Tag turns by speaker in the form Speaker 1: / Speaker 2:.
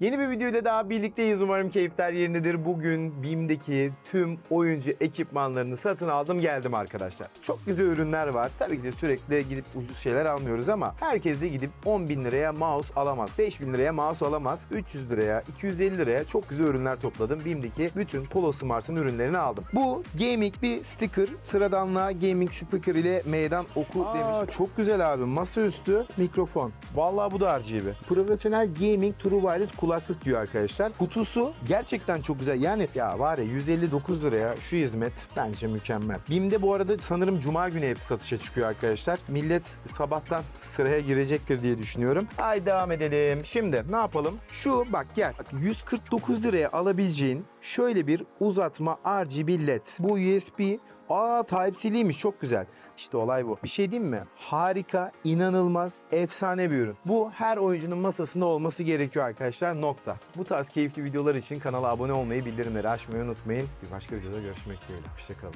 Speaker 1: Yeni bir videoyla daha birlikteyiz. Umarım keyifler yerindedir. Bugün BİM'deki tüm oyuncu ekipmanlarını satın aldım geldim arkadaşlar. Çok güzel ürünler var. Tabii ki de sürekli gidip ucuz şeyler almıyoruz ama herkes de gidip 10 bin liraya mouse alamaz. 5 bin liraya mouse alamaz. 300 liraya, 250 liraya çok güzel ürünler topladım. BİM'deki bütün Polo Smart'ın ürünlerini aldım. Bu gaming bir sticker. Sıradanlığa gaming speaker ile meydan oku demiş. Çok güzel abi. Masaüstü mikrofon. Vallahi bu da RGB. Profesyonel gaming true wireless kulaklık diyor arkadaşlar. Kutusu gerçekten çok güzel. Yani ya var ya 159 liraya şu hizmet bence mükemmel. BİM'de bu arada sanırım cuma günü hepsi satışa çıkıyor arkadaşlar. Millet sabahtan sıraya girecektir diye düşünüyorum. Haydi devam edelim. Şimdi ne yapalım? Şu bak gel. Bak, 149 liraya alabileceğin şöyle bir uzatma RGB LED. Bu USB Aa Type-C'liymiş çok güzel. İşte olay bu. Bir şey diyeyim mi? Harika, inanılmaz, efsane bir ürün. Bu her oyuncunun masasında olması gerekiyor arkadaşlar. Nokta. Bu tarz keyifli videolar için kanala abone olmayı, bildirimleri açmayı unutmayın. Bir başka videoda görüşmek dileğiyle. Hoşçakalın.